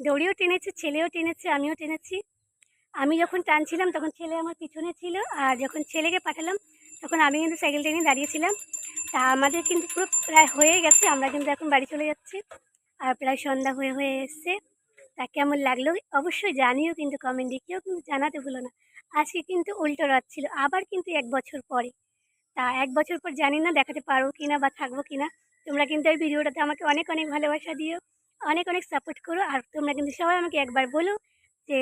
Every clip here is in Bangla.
দড়িও টেনেছে, ছেলেও টেনেছে, আমিও টেনেছি। আমি যখন টানছিলাম তখন ছেলে আমার পিছনে ছিল আর যখন ছেলেকে পাঠালাম তখন আমি কিন্তু সাইকেল টেনে দাঁড়িয়েছিলাম। তা আমাদের কিন্তু পুরো প্রায় হয়ে গেছে, আমরা কিন্তু এখন বাড়ি চলে যাচ্ছি। আর প্রায় সন্ধ্যা হয়ে হয়ে এসছে। তা কেমন লাগল অবশ্যই জানিও কিন্তু কমেন্টে কেউ কিন্তু জানাতে ভুলো না। আজকে কিন্তু উল্টো রথ ছিল, আবার কিন্তু এক বছর পরে। তা এক বছর পর জানি না দেখাতে পারব কিনা বা থাকব কিনা। তোমরা কিন্তু এই ভিডিওটাতে আমাকে অনেক অনেক ভালোবাসা দিও। অনেক অনেক সাপোর্ট করো। আর তোমরা কিন্তু সবাই আমাকে একবার বলো যে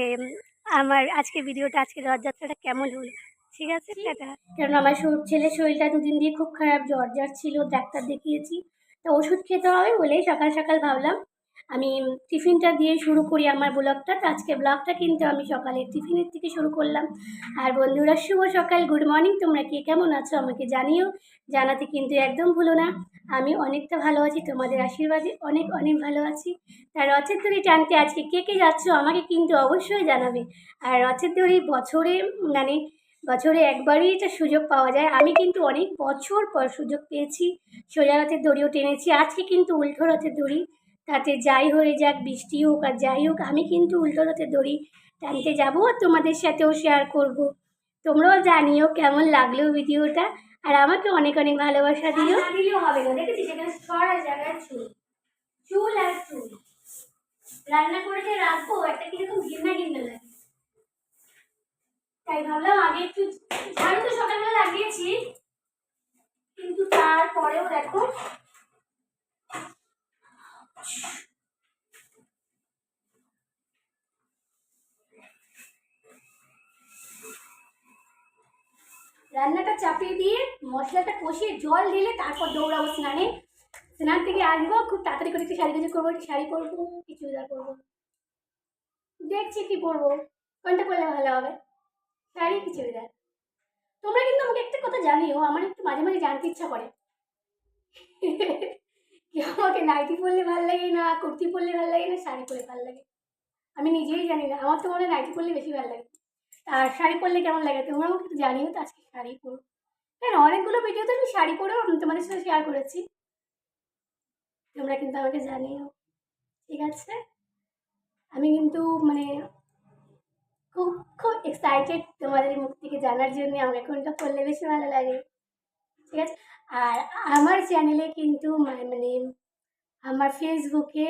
আমার আজকে ভিডিওটা আজকে রথযাত্রাটা কেমন হলো। ঠিক আছে টাটা। কারণ আমার শরীর ছেলের শরীরটা দুদিন দিয়ে খুব খারাপ জ্বর জ্বর ছিল ডাক্তার দেখিয়েছি। তো ওষুধ খেতে হবে বলেই সকাল সকাল ভাবলাম আমি টিফিনটা দিয়ে শুরু করি আমার ব্লগটা। তো আজকে ব্লগটা কিন্তু আমি সকালে টিফিনের থেকে শুরু করলাম। আর বন্ধুরা, শুভ সকাল, গুড মর্নিং। তোমরা কে কেমন আছো আমাকে জানিও। জানাতে কিন্তু একদম ভুলো না। আমি অনেকটা ভালো আছি, তোমাদের আশীর্বাদে অনেক অনেক ভালো আছি। তার রথের দড়ি টানতে আজকে কে কে যাচ্ছ আমাকে কিন্তু অবশ্যই জানাবে। আর রথের দড়ি বছরে মানে বছরে একবারই এটা সুযোগ পাওয়া যায়। আমি কিন্তু অনেক বছর পর সুযোগ পেয়েছি। সোজা রথের দড়িও টেনেছি। আজকে কিন্তু উল্টো রথের দড়ি তাতে যাই হয়ে যাক বৃষ্টি হোক আর যাই হোক আমি কিন্তু উল্টো রথের দড়ি টানতে যাব আর তোমাদের সাথেও শেয়ার করব। তোমরাও জানিও কেমন লাগল ভিডিওটা আর আমাকে অনেক অনেক ভালোবাসা দিও। দিলেও হবে না। দেখেছি সেখানে ছড়া জায়গায় চুল। চুল আর চুল। রান্না করে যে রাখব একটা কীরকম ঘিন্না ঘিন্না লাগে। তাই ভাবলাম আগে একটু ঝাড়ু তো সকালবেলা লাগিয়েছি কিন্তু তারপরেও দেখো রান্নাটা চাপিয়ে দিয়ে মশলাটা কষিয়ে জল ঢেলে তারপর দৌড়াবো স্নানে। স্নান থেকে আসব, খুব তাড়াতাড়ি করে একটু শাড়ি কিছু করব শাড়ি পরবো কি চুড়িদার পরবো। দেখছি কি পরবো, কোনটা করলে ভালো হবে? শাড়ি কি চুড়িদার? তোমরা কিন্তু আমাকে একটা কথা জানিও, আমার একটু মাঝে মাঝে জানতে ইচ্ছা করে। নাইটি পরলে ভালো লাগে না, কুর্তি পরলে ভালো লাগে না, শাড়ি পরলে ভালো লাগে। আমি নিজেই জানি না, আমার তো মনে হয় নাইটি পরলে বেশি ভালো লাগে। আর শাড়ি পরলে কেমন লাগে? তোমরা আমাকে জানিও তো আজকে শাড়ি পরো হ্যাঁ অনেকগুলো ভিডিও তো আমি শাড়ি পরেও তোমাদের সাথে শেয়ার করেছি। তোমরা কিন্তু আমাকে জানিও। ঠিক আছে? আমি কিন্তু মানে খুব খুব এক্সাইটেড তোমাদের মুখ থেকে জানার জন্য, আমাকে কোনটা পড়লে বেশি ভালো লাগে। ঠিক আছে? আর আমার চ্যানেলে কিন্তু মা- মানে আমার ফেসবুকে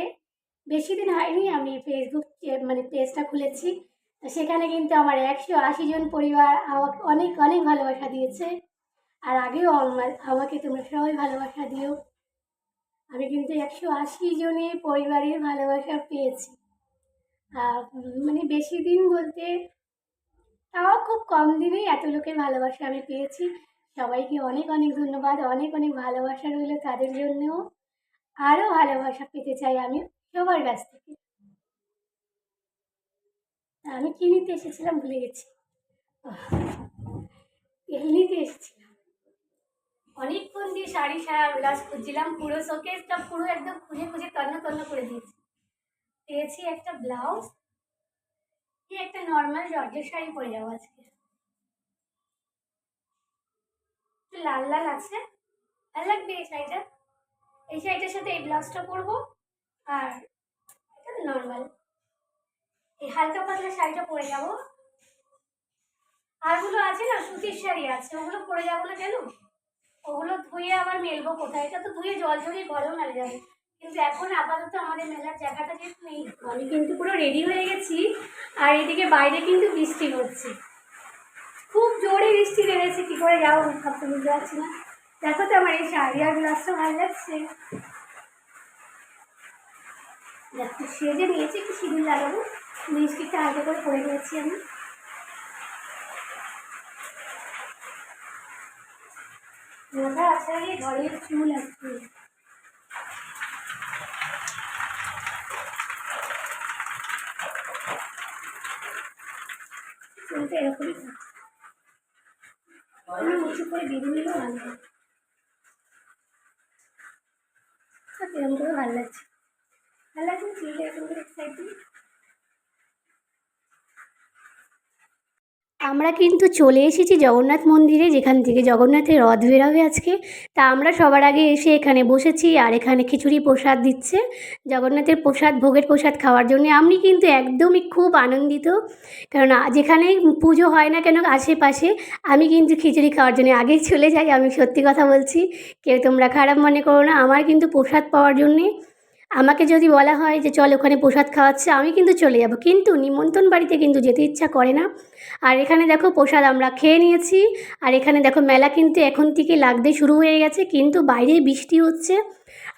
বেশি দিন হয়নি, আমি ফেসবুক মানে পেজটা খুলেছি। সেখানে কিন্তু আমার একশো আশি জন পরিবার আমাকে অনেক অনেক ভালোবাসা দিয়েছে। আর আগেও আমার আমাকে তোমরা সবাই ভালোবাসা দিও। আমি কিন্তু একশো আশি জনের পরিবারের ভালোবাসা পেয়েছি। মানে বেশি দিন বলতে তাও খুব কম দিনেই এত লোকের ভালোবাসা আমি পেয়েছি। সবাইকে অনেক অনেক ধন্যবাদ। অনেক অনেক ভালোবাসা রইল তাদের জন্যও। আরও ভালোবাসা পেতে চাই আমি সবার কাছ থেকে। আমি কি নিতে এসেছিলাম ভুলে গেছি। এসেছিলাম। অনেকক্ষণ দিয়ে শাড়ি সারা ব্লাউজ খুঁজছিলাম, পুরো শোকেসটা পুরো একদম খুঁজে খুঁজে তন্ন তন্ন করে দিয়েছি। পেয়েছি একটা ব্লাউজ। একটা নর্মাল জর্জের শাড়ি পরে যাব আজকে। লাল লাল আছে। ভালো লাগবে এই শাড়িটা? এই শাড়িটার সাথে এই ব্লাউজটা পরবো, আর এটা তো নর্মাল এই হালকা পাতলা শাড়িটা পরে যাব। আরগুলো আছে না, সুতির শাড়ি আছে, ওগুলো পরে যাব না কেন? ওগুলো ধুয়ে আবার মেলবো কোথায়? এটা তো ধুয়ে জল ঝরিয়ে ঘরেও মেলে যাবে। কিন্তু এখন আপাতত আমাদের মেলার জায়গাটা যেহেতু নেই, আমি কিন্তু পুরো রেডি হয়ে গেছি। আর এদিকে বাইরে কিন্তু বৃষ্টি হচ্ছে। খুব জোরে বৃষ্টি নেমেছে, কী করে যাব ভাবতে বুঝতে পারছি না। দেখো তো আমার এই শাড়ি আর গ্লাসটা ভালো লাগছে। দেখো, সেজে নিয়েছি একটু সিঁদুর লাগাবো। লিপস্টিকটা হালকা করে পরে নিয়েছি আমি। মাথা চুল এরকমই উঁচু করে নিলেও ভালো হয় আর এরকম করে ভালো লাগছে ভালো লাগছে না চুলটা এরকম করে এক সাইড দিয়ে আমরা কিন্তু চলে এসেছি জগন্নাথ মন্দিরে, যেখান থেকে জগন্নাথের রথ বেরোবে আজকে। তা আমরা সবার আগে এসে এখানে বসেছি আর এখানে খিচুড়ি প্রসাদ দিচ্ছে। জগন্নাথের প্রসাদ, ভোগের প্রসাদ খাওয়ার জন্য আমি কিন্তু একদমই খুব আনন্দিত। কারণ যেখানেই পুজো হয় না কেন আশেপাশে, আমি কিন্তু খিচুড়ি খাওয়ার জন্য আগেই চলে যাই। আমি সত্যি কথা বলছি, কেউ তোমরা খারাপ মনে করো না। আমার কিন্তু প্রসাদ পাওয়ার জন্যে আমাকে যদি বলা হয় যে চল ওখানে প্রসাদ খাওয়াচ্ছে, আমি কিন্তু চলে যাব। কিন্তু নিমন্ত্রণ বাড়িতে কিন্তু যেতে ইচ্ছা করে না। আর এখানে দেখো প্রসাদ আমরা খেয়ে নিয়েছি। আর এখানে দেখো মেলা কিন্তু এখন থেকে লাগতে শুরু হয়ে গেছে, কিন্তু বাইরে বৃষ্টি হচ্ছে।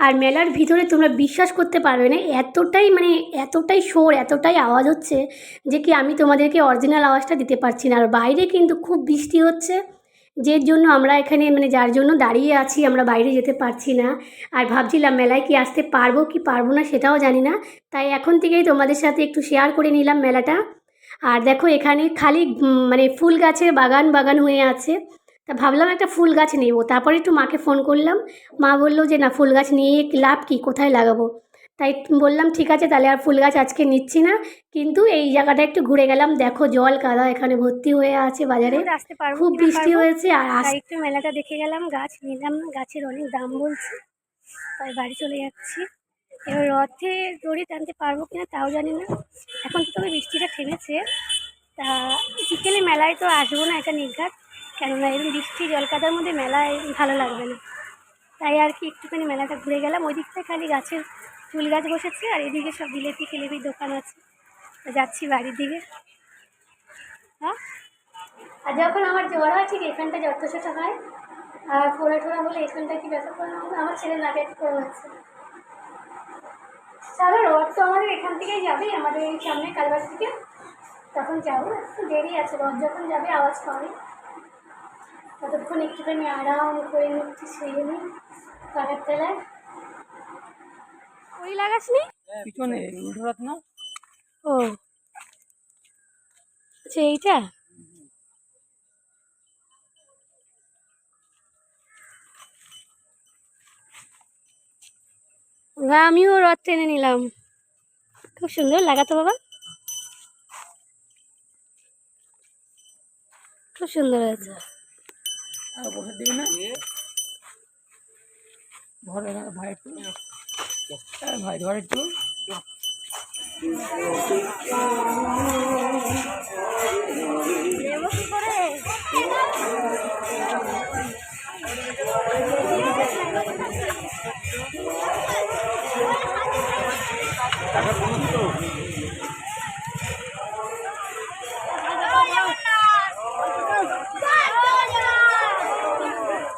আর মেলার ভিতরে তোমরা বিশ্বাস করতে পারবে না, এতটাই মানে এতটাই শোর, এতটাই আওয়াজ হচ্ছে যে কি আমি তোমাদেরকে অরিজিনাল আওয়াজটা দিতে পারছি না। আর বাইরে কিন্তু খুব বৃষ্টি হচ্ছে। যে জন্য আমরা এখানে মানে যার জন্য দাঁড়িয়ে আছি, আমরা বাইরে যেতে পারছি না। আর ভাবছিলাম মেলায় কি আসতে পারব, কি পারব না সেটাও জানি না। তাই এখন থেকেই তোমাদের সাথে একটু শেয়ার করে নিলাম মেলাটা। আর দেখো এখানে খালি মানে ফুল গাছের বাগান বাগান হয়ে আছে। তা ভাবলাম একটা ফুল গাছ নেব। তারপরে একটু মাকে ফোন করলাম। মা বলল যে, না, ফুল গাছ নিয়ে লাভ কি? কোথায় লাগাবো? তাই বললাম ঠিক আছে তাহলে আর ফুল গাছ আজকে নিচ্ছি না। কিন্তু এই জায়গাটা একটু ঘুরে গেলাম। দেখো জল কাদা এখানে ভর্তি হয়ে আছে বাজারে। খুব বৃষ্টি হয়েছে আর একটু মেলাটা দেখে গেলাম গাছ নিলাম না গাছের অনেক দাম বলছে। তাই বাড়ি চলে যাচ্ছি। এবার রথে দড়ি টানতে পারব কিনা তাও জানি না। এখন তো তবে বৃষ্টিটা থেমেছে। তা বিকেলে মেলায় তো আসব না এটা নির্ঘাত। কেননা এরকম বৃষ্টি জলকাদার মধ্যে মেলায় ভালো লাগবে না। তাই আর কি একটুখানি মেলাটা ঘুরে গেলাম। ওই দিকটায় খালি গাছের ফুল গাছ বসেছে আর এদিকে সব জিলেপি ফিলেপির দোকান আছে। যাচ্ছি বাড়ির দিকে। হ্যাঁ? আর যখন আমার জ্বর হয়, ঠিক এখানটা যত সেটা হয়, আর ফোড়া টোড়া হলে এখানটা কি ব্যথা করে আমার ছেলে নাকে করে হচ্ছে চলো, রথ তো আমাদের এখান থেকেই যাবে, আমাদের এই সামনে কালবার থেকে। তখন যাব, একটু দেরি আছে, রথ যখন যাবে, আওয়াজ পাবে। ততক্ষণ একটুখানি আরাম করে নিচ্ছি, শুয়ে নিই কাঠের তলায়। ওই লাগাসনি? পিছনে। উল্টো রথ না। ও। আচ্ছা এইটা? আমিও রথ টেনে নিলাম। খুব সুন্দর লাগাতো বাবা। খুব সুন্দর হয়েছে। আর বসে দিবি না। ভাই হ্যাঁ ভাই, ধর একটু।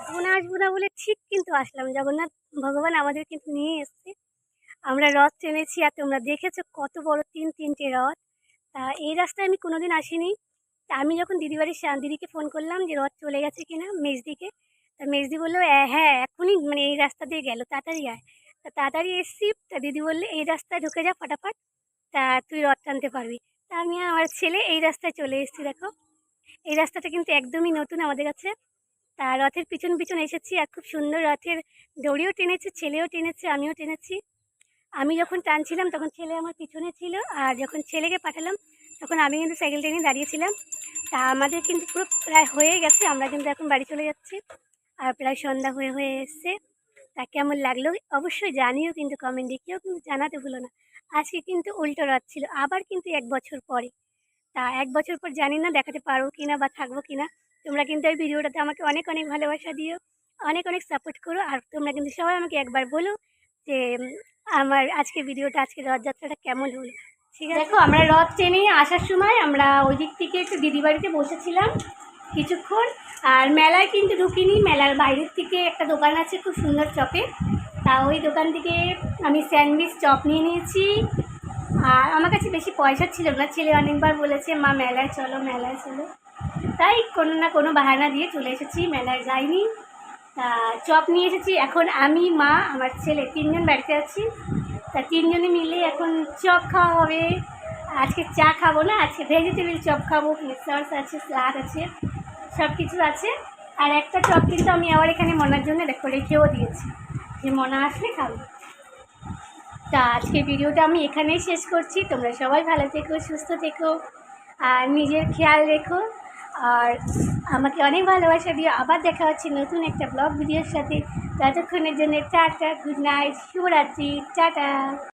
আসব না আসব না বলে ঠিক কিন্তু আসলাম। জগন্নাথ ভগবান আমাদের কিন্তু নিয়ে এসছে। আমরা রথ টেনেছি আর তোমরা দেখেছ কত বড় তিন তিনটে রথ। তা এই রাস্তায় আমি কোনোদিন আসিনি। তা আমি যখন দিদি বাড়ির সা- দিদিকে ফোন করলাম যে রথ চলে গেছে কিনা মেজদিকে তা মেজদি বলল "অ্যা, হ্যাঁ এখনই মানে এই রাস্তা দিয়ে গেল তাড়াতাড়ি আয়। তা তাড়াতাড়ি এসছি তা দিদি বললে এই রাস্তায় ঢুকে যা ফটাফট তা তুই রথ টানতে পারবি। তা আমি আমার ছেলে এই রাস্তায় চলে এসেছি দেখো। এই রাস্তাটা কিন্তু একদমই নতুন আমাদের কাছে। তা রথের পিছন পিছন এসেছি আর খুব সুন্দর রথের দড়িও টেনেছে ছেলেও টেনেছে আমিও টেনেছি। আমি যখন টানছিলাম তখন ছেলে আমার পিছনে ছিল আর যখন ছেলেকে পাঠালাম তখন আমি কিন্তু সাইকেল টেনে দাঁড়িয়েছিলাম তা আমাদের কিন্তু পুরো প্রায় হয়ে গেছে, আমরা কিন্তু এখন বাড়ি চলে যাচ্ছি আর প্রায় সন্ধ্যা হয়ে হয়ে এসছে। তা কেমন লাগল অবশ্যই জানিও কিন্তু কমেন্টে কেউ কিন্তু জানাতে ভুলো না। আজকে কিন্তু উল্টো রাত ছিল, আবার কিন্তু এক বছর পরে। তা এক বছর পর জানি না দেখাতে পারব কিনা বা থাকব কিনা। তোমরা কিন্তু এই ভিডিওটাতে আমাকে অনেক অনেক ভালোবাসা দিও, অনেক অনেক সাপোর্ট করো। আর তোমরা কিন্তু সবাই আমাকে একবার বলো যে আমার আজকে ভিডিওটা, আজকে রথযাত্রাটা কেমন হলো? ঠিক আছে? দেখো, আমরা রথ টেনে আসার সময় আমরা ওই দিক থেকে একটু দিদি বাড়িতে বসেছিলাম কিছুক্ষণ। আর মেলায় কিন্তু ঢুকিনি, মেলার বাইরের থেকে একটা দোকান আছে খুব সুন্দর চপে। তা ওই দোকান থেকে আমি স্যান্ডউইচ চপ নিয়ে নিয়েছি। আর আমার কাছে বেশি পয়সা ছিল না, ছেলে অনেকবার বলেছে, মা, মেলায় চলো মেলায় চলো। তাই কোনো না কোনো বাহানা দিয়ে চলে এসেছি, মেলায় যাইনি। চপ নিয়ে এসেছি। এখন আমি, মা, আমার ছেলে তিনজন বাড়িতে আছি। তা তিনজনে মিলে এখন চপ খাওয়া হবে। আজকে চা খাব না, আজকে ভেজিটেবিল চপ খাব। সস আছে স্যালাড আছে সব কিছু আছে। আর একটা চপ কিন্তু আমি আবার এখানে মনার জন্য দেখো রেখেও দিয়েছি। যে মনা আসলে খাব। তা আজকে ভিডিওটা আমি এখানেই শেষ করছি। তোমরা সবাই ভালো থেকো, সুস্থ থেকো। আর নিজের খেয়াল রেখো। আর আমাকে অনেক ভালোবাসা দিয়ে আবার দেখা হচ্ছে নতুন একটা ব্লগ ভিডিওর সাথে। ততক্ষণের জন্য টাটা গুড নাইট শুভরাত্রি, টাটা।